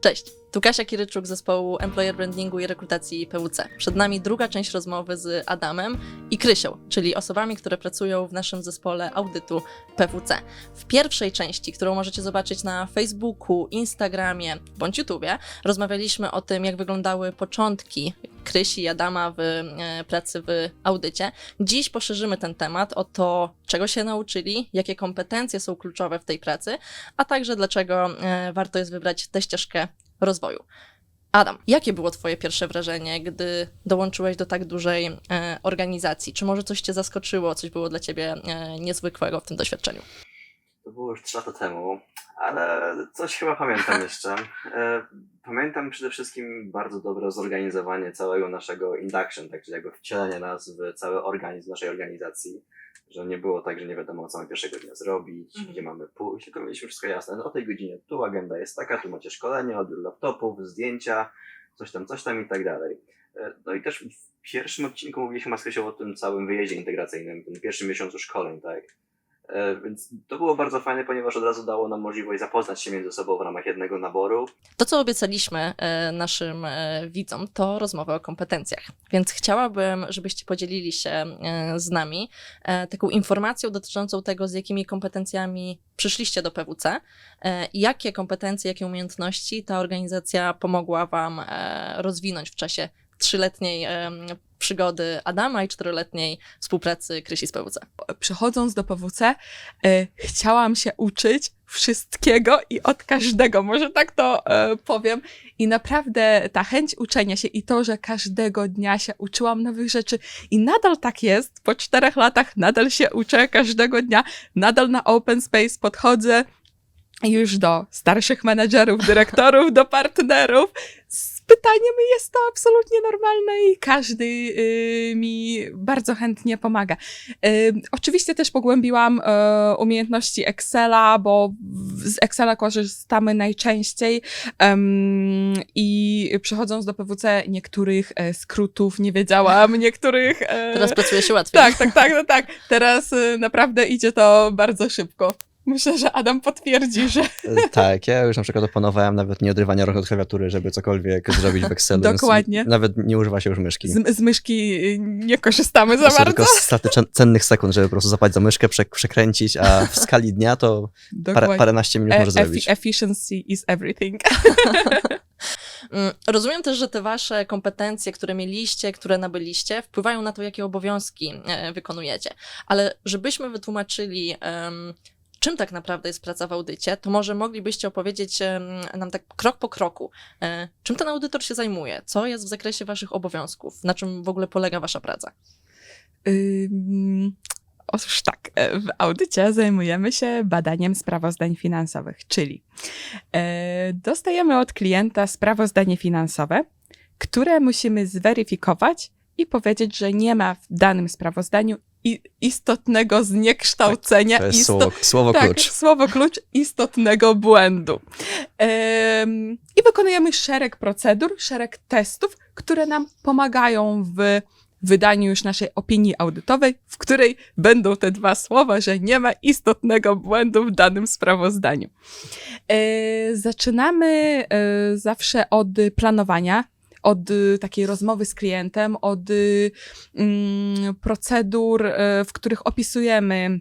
Cześć, tu Kasia Kiryczuk z zespołu Employer Brandingu i Rekrutacji PWC. Przed nami druga część rozmowy z Adamem i Krysią, czyli osobami, które pracują w naszym zespole audytu PWC. W pierwszej części, którą możecie zobaczyć na Facebooku, Instagramie bądź YouTubie, rozmawialiśmy o tym, jak wyglądały początki Krysi i Adama w e, pracy w audycie. Dziś poszerzymy ten temat o to, czego się nauczyli, jakie kompetencje są kluczowe w tej pracy, a także dlaczego e, warto jest wybrać tę ścieżkę rozwoju. Adam, jakie było Twoje pierwsze wrażenie, gdy dołączyłeś do tak dużej e, organizacji? Czy może coś Cię zaskoczyło, coś było dla Ciebie niezwykłego w tym doświadczeniu? Było już 3 lata temu, ale coś chyba pamiętam jeszcze. E, Pamiętam przede wszystkim bardzo dobre zorganizowanie całego naszego induction, tak czyli jakby wcielenie nas w cały organizm naszej organizacji, że nie było tak, że nie wiadomo co mamy pierwszego dnia zrobić, Mhm. gdzie mamy pójść, tylko mieliśmy wszystko jasne. No, o tej godzinie tu agenda jest taka, tu macie szkolenie, odbiór laptopów, zdjęcia, coś tam, coś tam i tak dalej. E, No i też w pierwszym odcinku mówiliśmy z Krysią o tym całym wyjeździe integracyjnym, tym pierwszym miesiącu szkoleń, tak? E, Więc to było bardzo fajne, ponieważ od razu dało nam możliwość zapoznać się między sobą w ramach jednego naboru. To, co obiecaliśmy e, naszym e, widzom, to rozmowa o kompetencjach. Więc chciałabym, żebyście podzielili się z nami taką informacją dotyczącą tego, z jakimi kompetencjami przyszliście do PWC i jakie kompetencje, jakie umiejętności ta organizacja pomogła Wam rozwinąć w czasie trzyletniej przygody Adama i czteroletniej współpracy Krysi z PWC. przychodząc do PWC, e, chciałam się uczyć wszystkiego i od każdego, może tak to e, powiem. I naprawdę ta chęć uczenia się i to, że każdego dnia się uczyłam nowych rzeczy i nadal tak jest, po czterech latach nadal się uczę każdego dnia, nadal na open space podchodzę już do starszych menedżerów, dyrektorów, do partnerów. Pytaniem jest to absolutnie normalne i każdy y, mi bardzo chętnie pomaga. Y, oczywiście też pogłębiłam e, umiejętności Excela, bo z Excela korzystamy najczęściej i przechodząc do PWC niektórych e, skrótów nie wiedziałam, niektórych... E, Teraz pracuje się łatwiej. tak, tak, tak, no tak. Teraz y, naprawdę idzie to bardzo szybko. Myślę, że Adam potwierdzi, że Tak, ja już na przykład opanowałem nawet nie odrywania rąk od klawiatury, żeby cokolwiek zrobić w Excelu. Dokładnie. Nawet nie używa się już myszki. z, z myszki nie korzystamy za bardzo. tylko straty cen- cennych sekund, żeby po prostu zapać za myszkę, prze- przekręcić, a w skali dnia to parę, paręnaście minut E- może zrobić. effi- efficiency is everything. Mm, Rozumiem też, że te wasze kompetencje, które mieliście, które nabyliście, wpływają na to, jakie obowiązki e, wykonujecie. Ale żebyśmy wytłumaczyli, em, czym tak naprawdę jest praca w audycie, to może moglibyście opowiedzieć nam tak krok po kroku, e, czym ten audytor się zajmuje, co jest w zakresie waszych obowiązków, na czym w ogóle polega wasza praca. Ym, Otóż tak, e, w audycie zajmujemy się badaniem sprawozdań finansowych, czyli e, dostajemy od klienta sprawozdanie finansowe, które musimy zweryfikować i powiedzieć, że nie ma w danym sprawozdaniu istotnego zniekształcenia, isto- słowo, słowo tak, klucz. słowo klucz istotnego błędu. I wykonujemy szereg procedur, szereg testów, które nam pomagają w wydaniu już naszej opinii audytowej, w której będą te dwa słowa, że nie ma istotnego błędu w danym sprawozdaniu. E, zaczynamy e, zawsze od planowania. Od y, takiej rozmowy z klientem, od y, mm, procedur, y, w których opisujemy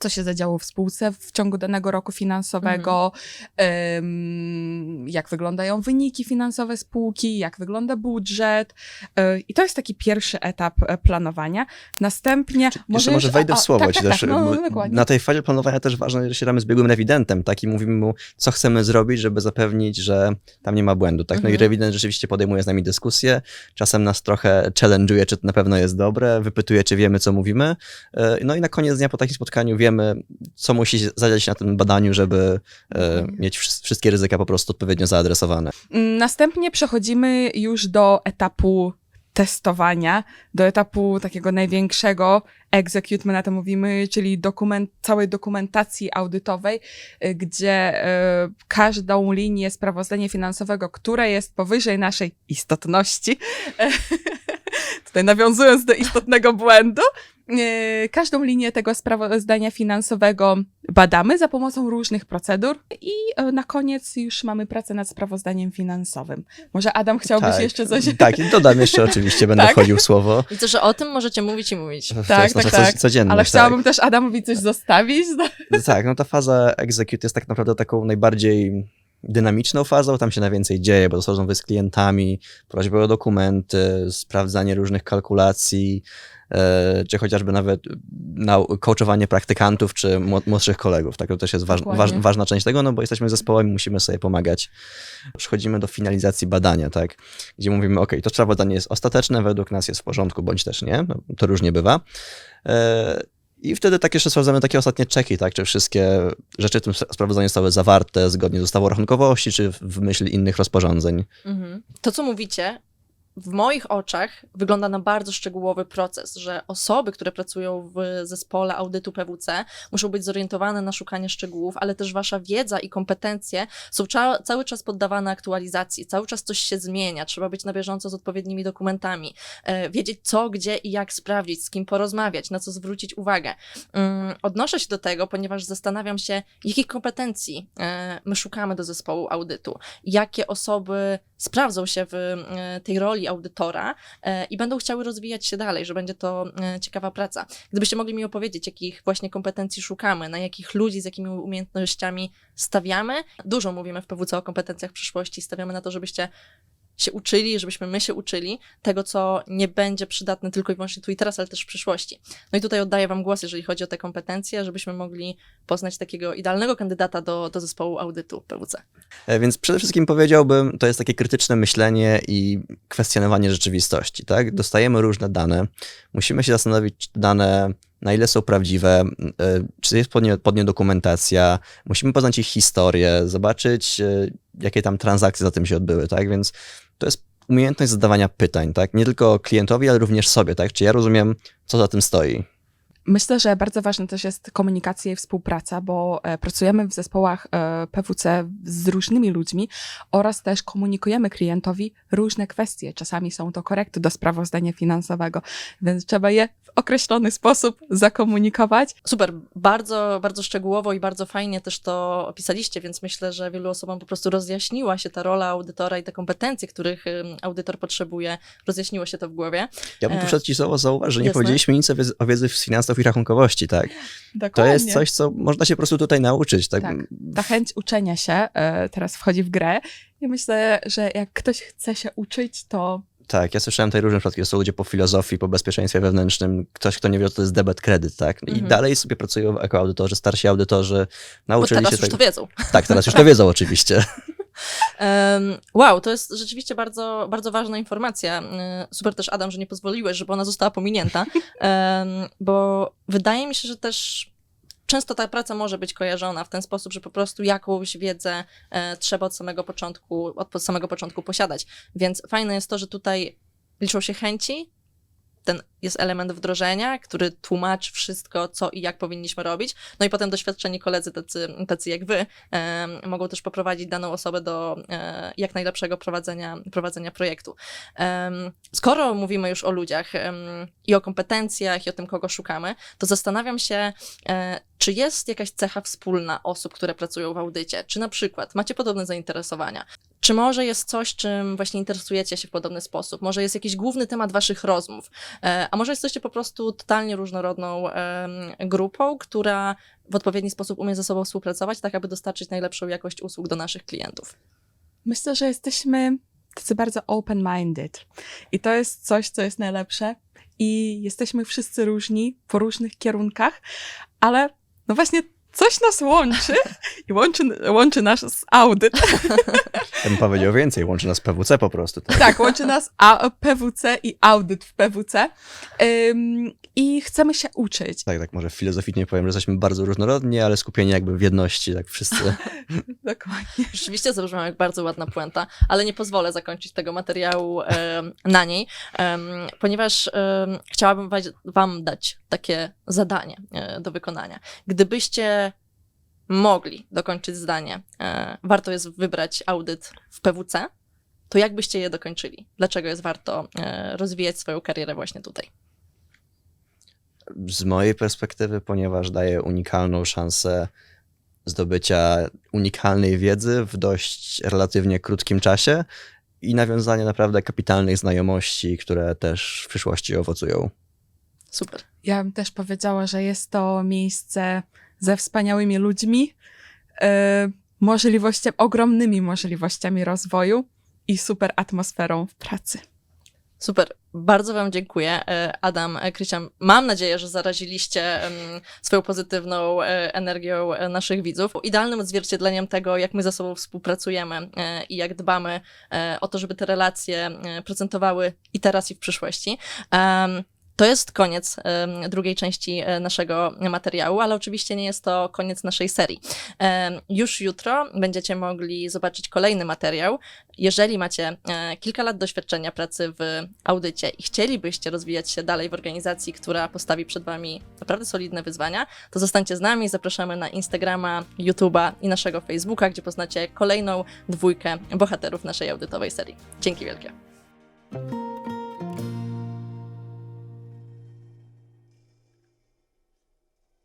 co się zadziało w spółce w ciągu danego roku finansowego, em, jak wyglądają wyniki finansowe spółki, jak wygląda budżet. e, I to jest taki pierwszy etap e, planowania. Następnie Jeszcze może, może już- wejdę w słowo tak, tak, też. tak, no, dokładnie. na tej fazie planowania też ważne, że się damy z biegłym rewidentem, tak? I mówimy mu, co chcemy zrobić, żeby zapewnić, że tam nie ma błędu, tak? No i Mhm. rewident rzeczywiście podejmuje z nami dyskusję, czasem nas trochę challenge'uje, czy to na pewno jest dobre, wypytuje, czy wiemy, co mówimy. E, No i na koniec dnia po takim spotkaniu wiemy, co musi zadziać na tym badaniu, żeby e, Mhm. mieć wsz- wszystkie ryzyka po prostu odpowiednio zaadresowane. Mm, Następnie przechodzimy już do etapu testowania, do etapu takiego największego, execute, my na to mówimy, czyli dokument, całej dokumentacji audytowej, y, gdzie y, każdą linię sprawozdania finansowego, która jest powyżej naszej istotności, tutaj nawiązując do istotnego błędu, e, każdą linię tego sprawozdania finansowego badamy za pomocą różnych procedur i e, na koniec już mamy pracę nad sprawozdaniem finansowym. Może Adam chciałbyś tak, jeszcze coś... Tak, i dodam jeszcze oczywiście, będę Tak? wchodził w słowo. Widzę, że o tym możecie mówić i mówić. Tak, nasza tak, tak. codzienność. Ale tak. chciałabym też Adamowi coś zostawić. Tak, no ta faza execute jest tak naprawdę taką najbardziej dynamiczną fazą, tam się najwięcej dzieje, bo to są rozmowy z klientami, prośby o dokumenty, sprawdzanie różnych kalkulacji, e, czy chociażby nawet nau- coachowanie praktykantów, czy młod- młodszych kolegów. Tak, to też jest waż, waż, ważna część tego, no bo jesteśmy zespołem i musimy sobie pomagać. Przechodzimy do finalizacji badania, tak, gdzie mówimy, ok, to sprawozdanie jest ostateczne, według nas jest w porządku, bądź też nie, no, to różnie bywa. I wtedy tak jeszcze sprawdzamy takie ostatnie czeki, tak, czy wszystkie rzeczy w tym sprawozdaniu zostały zawarte zgodnie z ustawą rachunkowości, czy w myśl innych rozporządzeń. Mhm. To, co mówicie, w moich oczach wygląda na bardzo szczegółowy proces, że osoby, które pracują w zespole audytu PWC, muszą być zorientowane na szukanie szczegółów, ale też wasza wiedza i kompetencje są cza- cały czas poddawane aktualizacji, cały czas coś się zmienia, trzeba być na bieżąco z odpowiednimi dokumentami, e, wiedzieć co, gdzie i jak sprawdzić, z kim porozmawiać, na co zwrócić uwagę. Mm, odnoszę się do tego, ponieważ zastanawiam się, jakich kompetencji e, my szukamy do zespołu audytu jakie osoby sprawdzą się w e, tej roli audytora e, i będą chciały rozwijać się dalej, że będzie to e, ciekawa praca. Gdybyście mogli mi opowiedzieć, jakich właśnie kompetencji szukamy, na jakich ludzi, z jakimi umiejętnościami stawiamy. Dużo mówimy w PWC o kompetencjach przyszłości, stawiamy na to, żebyście się uczyli, żebyśmy my się uczyli tego, co nie będzie przydatne tylko i wyłącznie tu i teraz, ale też w przyszłości. No i tutaj oddaję Wam głos, jeżeli chodzi o te kompetencje, żebyśmy mogli poznać takiego idealnego kandydata do, do zespołu audytu PWC. E, Więc przede wszystkim powiedziałbym, to jest takie krytyczne myślenie i kwestionowanie rzeczywistości, tak? Dostajemy różne dane, musimy się zastanowić, czy dane na ile są prawdziwe, e, czy jest pod nie, pod nie dokumentacja, musimy poznać ich historię, zobaczyć, e, jakie tam transakcje za tym się odbyły, tak? Więc to jest umiejętność zadawania pytań, tak? Nie tylko klientowi, ale również sobie, tak? Czy ja rozumiem, co za tym stoi? Myślę, że bardzo ważna też jest komunikacja i współpraca, bo e, pracujemy w zespołach e, PWC z różnymi ludźmi oraz też komunikujemy klientowi różne kwestie. Czasami są to korekty do sprawozdania finansowego, więc trzeba je w określony sposób zakomunikować. Super, bardzo, bardzo szczegółowo i bardzo fajnie też to opisaliście, więc myślę, że wielu osobom po prostu rozjaśniła się ta rola audytora i te kompetencje, których audytor potrzebuje, rozjaśniło się to w głowie. Ja bym tu E, przed ci słowo zauważył, że nie jasne. powiedzieliśmy nic o wiedzy, o wiedzy z finansów i rachunkowości, tak? To Dokładnie. jest coś, co można się po prostu tutaj nauczyć, tak? Tak. Ta chęć uczenia się e, teraz wchodzi w grę i myślę, że jak ktoś chce się uczyć, to Tak, ja słyszałem tutaj różne przypadki. Są ludzie po filozofii, po bezpieczeństwie wewnętrznym, ktoś, kto nie wie, co to jest debet, kredyt, tak? I Mhm. dalej sobie pracują jako audytorzy, starsi audytorzy, Bo nauczyli teraz się już tego. to wiedzą. Tak, teraz już to wiedzą oczywiście. Wow, to jest rzeczywiście bardzo, bardzo ważna informacja. Y, Super też, Adam, że nie pozwoliłeś, żeby ona została pominięta, bo wydaje mi się, że też często ta praca może być kojarzona w ten sposób, że po prostu jakąś wiedzę e, trzeba od samego początku, od samego początku posiadać. Więc fajne jest to, że tutaj liczą się chęci, ten jest element wdrożenia, który tłumaczy wszystko, co i jak powinniśmy robić. No i potem doświadczeni koledzy, tacy, tacy jak wy, em, mogą też poprowadzić daną osobę do e, jak najlepszego prowadzenia, prowadzenia projektu. Em, skoro mówimy już o ludziach em, i o kompetencjach, i o tym, kogo szukamy, to zastanawiam się, e, czy jest jakaś cecha wspólna osób, które pracują w audycie? Czy na przykład macie podobne zainteresowania? Czy może jest coś, czym właśnie interesujecie się w podobny sposób? Może jest jakiś główny temat waszych rozmów? E, A może jesteście po prostu totalnie różnorodną grupą, która w odpowiedni sposób umie ze sobą współpracować, tak aby dostarczyć najlepszą jakość usług do naszych klientów? myślę, że jesteśmy tacy bardzo open-minded. I to jest coś, co jest najlepsze. I jesteśmy wszyscy różni po różnych kierunkach, ale no właśnie coś nas łączy i łączy, łączy nas audyt. Ja bym powiedział więcej, łączy nas PWC po prostu. Tak? Tak, łączy nas A, PWC i audyt w PWC. Ym, I chcemy się uczyć. tak, tak, może filozoficznie powiem, że jesteśmy bardzo różnorodni, ale skupieni jakby w jedności, tak wszyscy. Dokładnie. Rzeczywiście zabrzmiała jak bardzo ładna puenta, ale nie pozwolę zakończyć tego materiału na niej, ponieważ em, chciałabym wa- Wam dać takie zadanie e, do wykonania. Gdybyście mogli dokończyć zdanie, e, warto jest wybrać audyt w PWC, to jak byście je dokończyli? Dlaczego jest warto e, rozwijać swoją karierę właśnie tutaj? z mojej perspektywy, ponieważ daje unikalną szansę zdobycia unikalnej wiedzy w dość relatywnie krótkim czasie i nawiązania naprawdę kapitalnych znajomości, które też w przyszłości owocują. Super. Ja bym też powiedziała, że jest to miejsce ze wspaniałymi ludźmi, e, możliwością, ogromnymi możliwościami rozwoju i super atmosferą w pracy. Super, bardzo Wam dziękuję. E, Adam, e, Krystian, mam nadzieję, że zaraziliście swoją pozytywną energią naszych widzów. Idealnym odzwierciedleniem tego, jak my ze sobą współpracujemy i jak dbamy o to, żeby te relacje procentowały i teraz, i w przyszłości. To jest koniec drugiej części e, naszego materiału, ale oczywiście nie jest to koniec naszej serii. Już jutro będziecie mogli zobaczyć kolejny materiał, jeżeli macie e, kilka lat doświadczenia pracy w audycie i chcielibyście rozwijać się dalej w organizacji, która postawi przed Wami naprawdę solidne wyzwania, to zostańcie z nami. Zapraszamy na Instagrama, YouTube'a i naszego Facebooka, gdzie poznacie kolejną dwójkę bohaterów naszej audytowej serii. Dzięki wielkie.